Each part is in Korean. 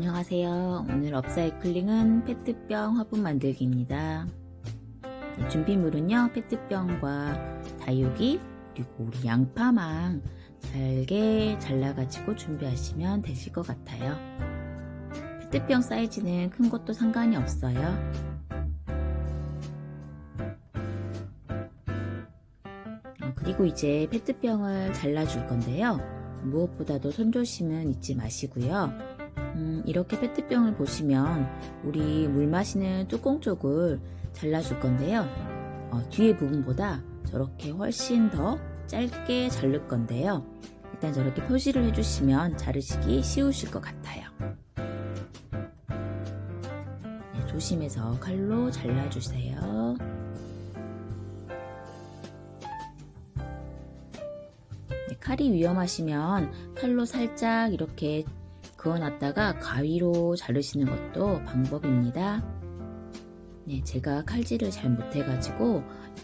안녕하세요. 오늘 업사이클링은 페트병 화분 만들기입니다. 네, 준비물은요, 페트병과 다육이, 그리고 우리 양파망 잘게 잘라가지고 준비하시면 되실 것 같아요. 페트병 사이즈는 큰 것도 상관이 없어요. 어, 그리고 이제 페트병을 잘라줄 건데요. 무엇보다도 손조심은 잊지 마시고요. 음, 이렇게 페트병을 보시면 우리 물 마시는 뚜껑 쪽을 잘라줄 건데요. 어, 뒤에 부분보다 저렇게 훨씬 더 짧게 자를 건데요. 일단 저렇게 표시를 해주시면 자르시기 쉬우실 것 같아요. 네, 조심해서 칼로 잘라주세요. 네, 칼이 위험하시면 칼로 살짝 이렇게 그어놨다가 가위로 자르시는 것도 방법입니다. 네, 제가 칼질을 잘 못해가지고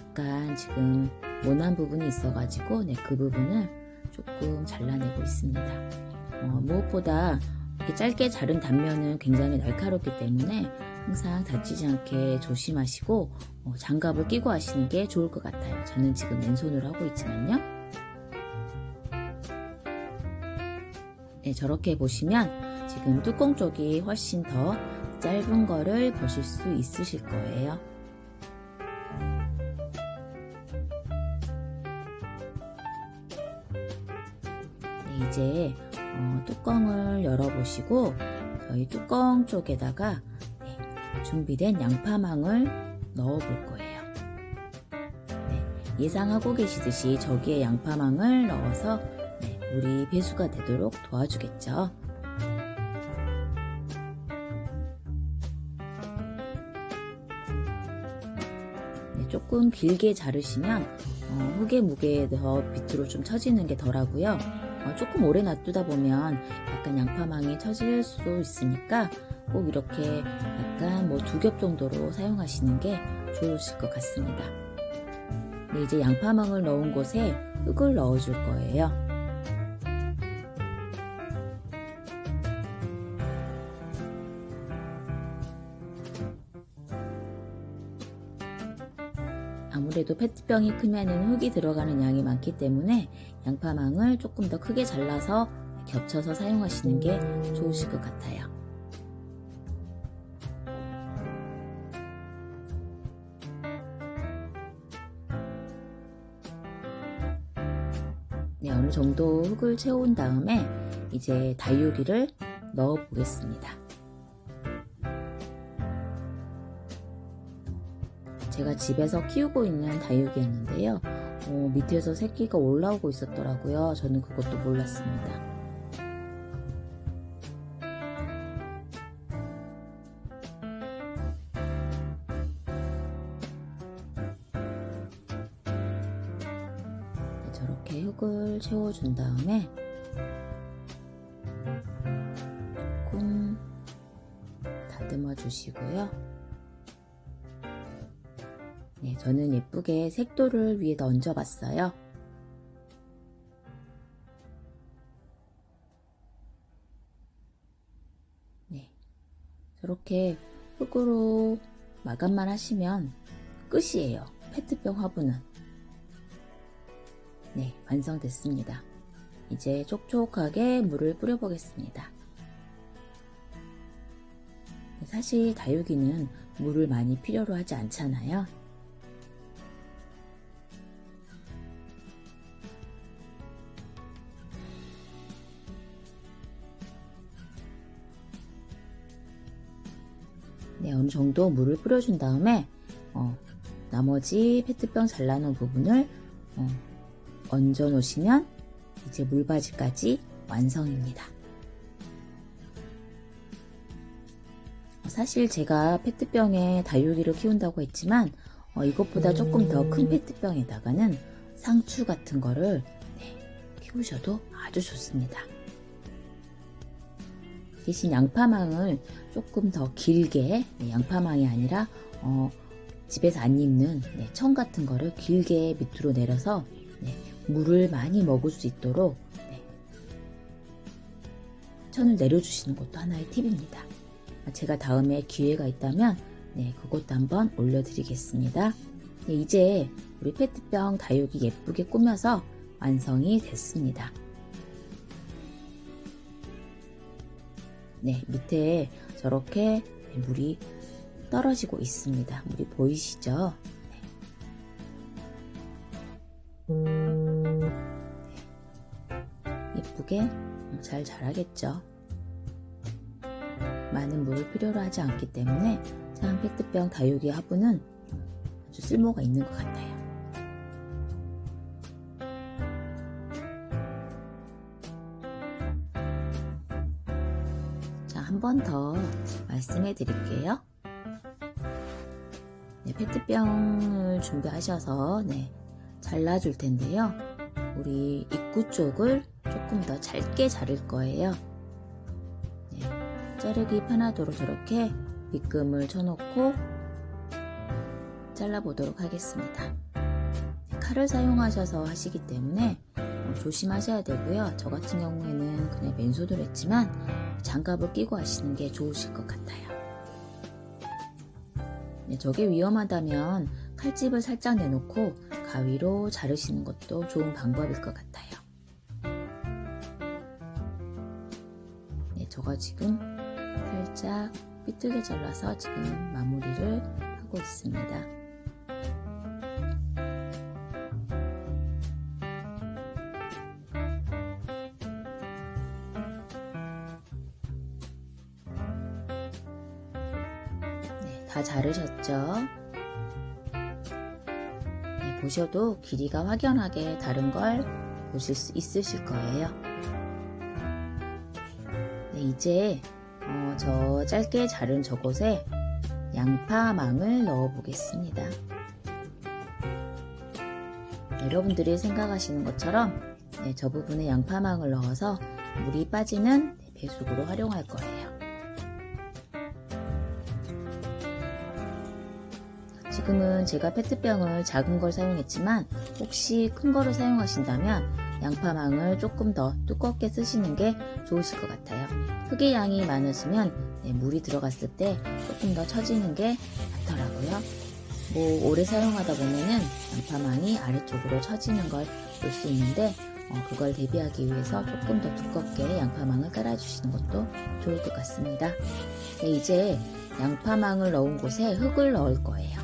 약간 지금 모난 부분이 있어가지고 네, 그 부분을 조금 잘라내고 있습니다. 어, 무엇보다 이렇게 짧게 자른 단면은 굉장히 날카롭기 때문에 항상 다치지 않게 조심하시고 어, 장갑을 끼고 하시는 게 좋을 것 같아요. 저는 지금 왼손으로 하고 있지만요. 네, 저렇게 보시면 지금 뚜껑 쪽이 훨씬 더 짧은 거를 보실 수 있으실 거예요. 네, 이제 어, 뚜껑을 열어보시고 저희 뚜껑 쪽에다가 네, 준비된 양파망을 넣어 볼 거예요. 네, 예상하고 계시듯이 저기에 양파망을 넣어서 네, 물이 배수가 되도록 도와주겠죠. 네, 조금 길게 자르시면 어, 흙의 무게에 더 밑으로 좀 처지는 게 덜하고요. 어, 조금 오래 놔두다 보면 약간 양파망이 처질 수 있으니까 꼭 이렇게 약간 뭐 두 겹 정도로 사용하시는 게 좋으실 것 같습니다. 네, 이제 양파망을 넣은 곳에 흙을 넣어줄 거예요. 아무래도 페트병이 크면은 흙이 들어가는 양이 많기 때문에 양파망을 조금 더 크게 잘라서 겹쳐서 사용하시는 게 좋으실 것 같아요. 네, 어느 정도 흙을 채운 다음에 이제 다육이를 넣어 보겠습니다. 제가 집에서 키우고 있는 다육이였는데요. 어, 밑에서 새끼가 올라오고 있었더라고요. 저는 그것도 몰랐습니다. 네, 저렇게 흙을 채워준 다음에 조금 다듬어 주시고요. 네, 저는 예쁘게 색도를 위에다 얹어봤어요. 네, 저렇게 흙으로 마감만 하시면 끝이에요. 페트병 화분은. 네, 완성됐습니다. 이제 촉촉하게 물을 뿌려보겠습니다. 사실 다육이는 물을 많이 필요로 하지 않잖아요. 네, 어느 정도 물을 뿌려준 다음에 어, 나머지 페트병 잘라놓은 부분을 어, 얹어 놓으시면 이제 물바지까지 완성입니다. 사실 제가 페트병에 다육이를 키운다고 했지만 어, 이것보다 조금 더 큰 페트병에다가는 상추 같은 거를 네, 키우셔도 아주 좋습니다. 대신 양파망을 조금 더 길게 네, 양파망이 아니라 어, 집에서 안 입는 네, 청 같은 거를 길게 밑으로 내려서 네, 물을 많이 먹을 수 있도록 네, 천을 내려주시는 것도 하나의 팁입니다. 제가 다음에 기회가 있다면 네, 그것도 한번 올려드리겠습니다. 네, 이제 우리 페트병 다육이 예쁘게 꾸며서 완성이 됐습니다. 네, 밑에 저렇게 물이 떨어지고 있습니다. 물이 보이시죠? 네. 예쁘게 잘 자라겠죠. 많은 물을 필요로 하지 않기 때문에 참 페트병 다육이 화분은 아주 쓸모가 있는 것 같아요. 번 더 말씀해 드릴게요. 네, 페트병을 준비하셔서 네, 잘라줄 텐데요. 우리 입구 쪽을 조금 더 짧게 자를 거예요. 네, 자르기 편하도록 저렇게 밑금을 쳐놓고 잘라보도록 하겠습니다. 칼을 사용하셔서 하시기 때문에 어, 조심하셔야 되고요. 저 같은 경우에는 그냥 맨손으로 했지만 장갑을 끼고 하시는 게 좋으실 것 같아요. 네, 저게 위험하다면 칼집을 살짝 내놓고 가위로 자르시는 것도 좋은 방법일 것 같아요. 네, 저가 지금 살짝 삐뚤게 잘라서 지금 마무리를 하고 있습니다. 자르셨죠? 네, 보셔도 길이가 확연하게 다른 걸 보실 수 있으실 거예요. 네, 이제 어, 저 짧게 자른 저곳에 양파망을 넣어 보겠습니다. 여러분들이 생각하시는 것처럼 네, 저 부분에 양파망을 넣어서 물이 빠지는 배수구로 활용할 거예요. 지금은 제가 페트병을 작은 걸 사용했지만 혹시 큰 거를 사용하신다면 양파망을 조금 더 두껍게 쓰시는 게 좋으실 것 같아요. 흙의 양이 많으시면 네, 물이 들어갔을 때 조금 더 처지는 게 낫더라고요. 뭐 오래 사용하다 보면은 양파망이 아래쪽으로 처지는 걸 볼 수 있는데 어, 그걸 대비하기 위해서 조금 더 두껍게 양파망을 깔아주시는 것도 좋을 것 같습니다. 네, 이제 양파망을 넣은 곳에 흙을 넣을 거예요.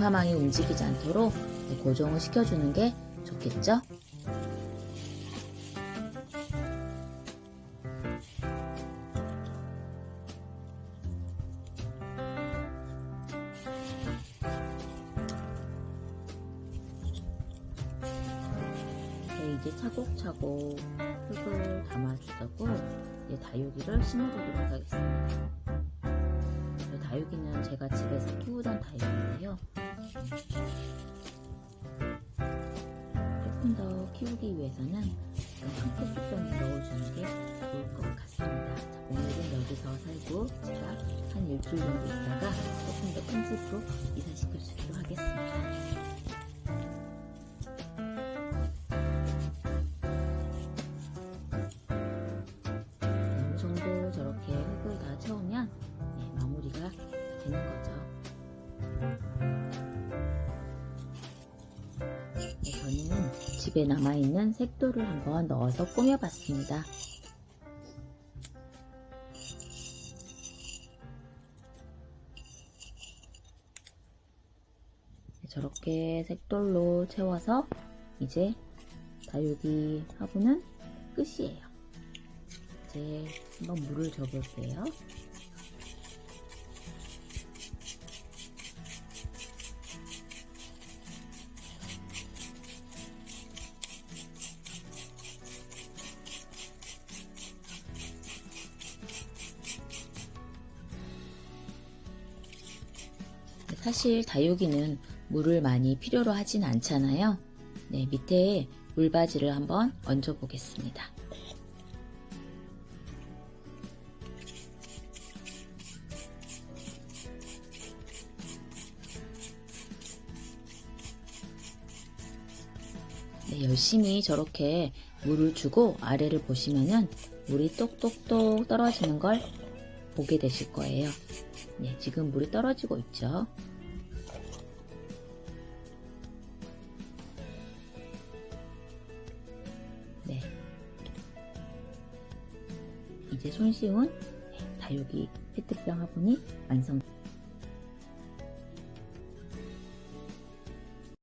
양파망이 움직이지 않도록 네, 고정을 시켜주는 게 좋겠죠? 네, 이제 차곡차곡 흙을 담아주자고 다육이를 심어보도록 하겠습니다. 이 다육이는 제가 집에서 키우던 다육인데요. 조금 더 키우기 위해서는 황토 뚜껑에 넣어주는 게 좋을 것 같습니다. 자, 오늘은 여기서 살고 제가 한 일주일 정도 있다가 조금 더 큰 집으로 이사시킬 수 있도록 하겠습니다. 집에 남아있는 색도를 한번 넣어서 꾸며봤습니다. 네, 저렇게 색돌로 채워서 이제 다육이 화분은 끝이에요. 이제 한번 물을 줘볼게요. 사실 다육이는 물을 많이 필요로 하진 않잖아요. 네, 밑에 물바지를 한번 얹어 보겠습니다. 네, 열심히 저렇게 물을 주고 아래를 보시면은 물이 똑똑똑 떨어지는 걸 보게 되실 거예요. 네, 지금 물이 떨어지고 있죠. 손쉬운 다육이 페트병 화분이 완성.